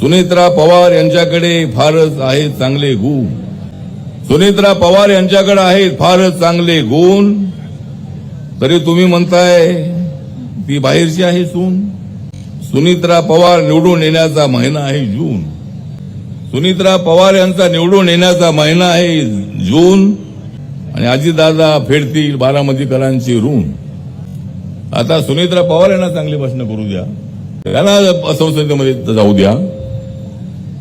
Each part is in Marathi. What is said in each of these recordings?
सुनेत्रा पवार यांच्याकडे फारच आहेत चांगले गुण. सुनेत्रा पवार यांच्याकडे आहेत फारच चांगले गुण. तरी तुम्ही म्हणताय ती बाहेरची आहे सून? सुनित्रा पवार निवडून येण्याचा महिना आहे जून. सुनित्रा पवार यांचा निवडून येण्याचा महिना आहे जून. आणि अजितदादा फेडतील बारामतीकरांची ऋण. आता सुनित्रा पवार यांना चांगली भाषणं करू द्या. त्यांना संसदेमध्ये जाऊ द्या.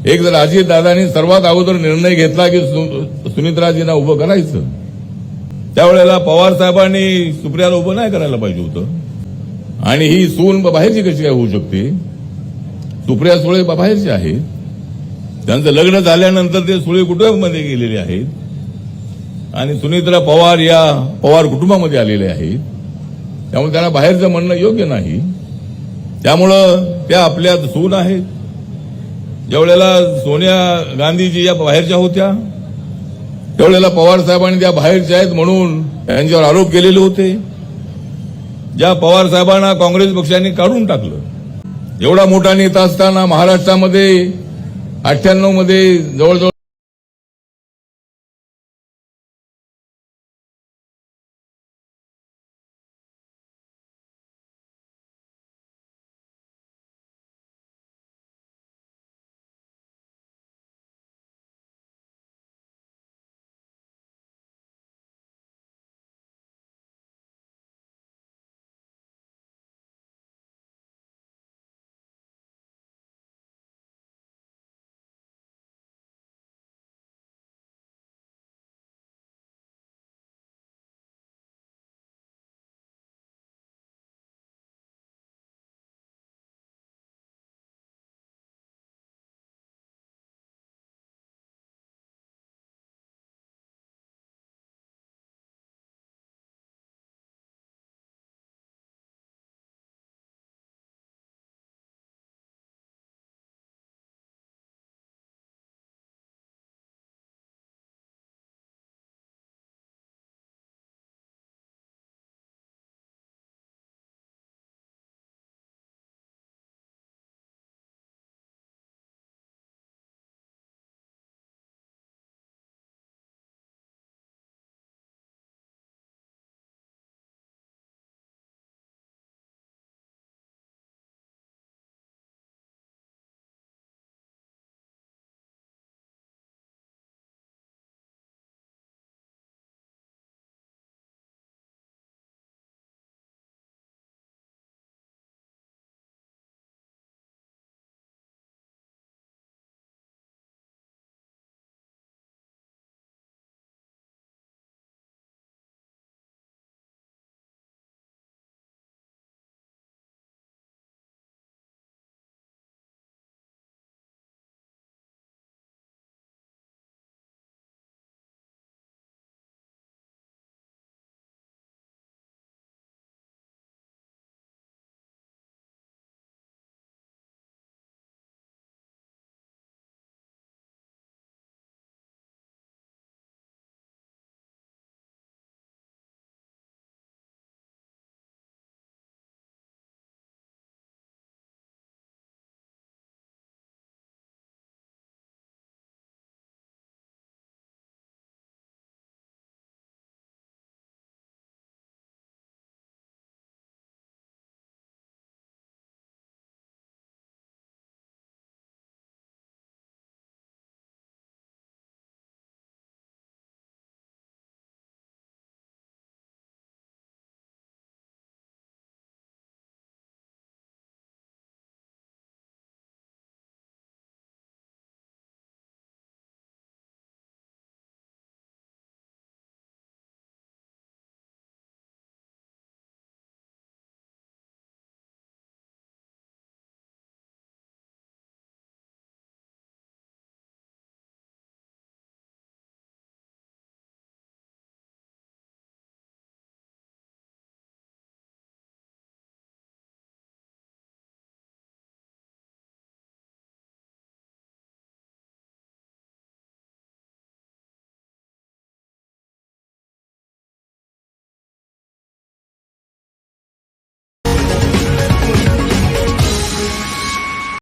एक जर अजितदादांनी सर्वात अगोदर निर्णय घेतला की सु- उभं करायचं त्यावेळेला पवार साहेबांनी सुप्रियाला उभं नाही करायला पाहिजे होतं. आणि ही सून बाहेरची कशी काय होऊ शकते? सुप्रिया सुळे बाहेरचे आहेत. त्यांचं लग्न झाल्यानंतर ते सुळे कुटुंबामध्ये गेलेले आहेत. आणि सुनीत्रा पवार या पवार कुटुंबामध्ये आलेले आहेत. त्यामुळे त्यांना बाहेरचं म्हणणं योग्य नाही. त्यामुळं त्या आपल्या सून आहेत. ज्यावेळेला सोनिया गांधीजी या बाहेरच्या होत्या. त्यावेळेला पवार साहेबांनी त्या बाहेरच्या आहेत म्हणून त्यांच्यावर आरोप केलेले होते. ज्या पवार साहेबांना काँग्रेस पक्षाने काढून टाकलं. एवढा मोठा नेता असताना महाराष्ट्रामध्ये अठ्ठ्याण्णवमध्ये जवळजवळ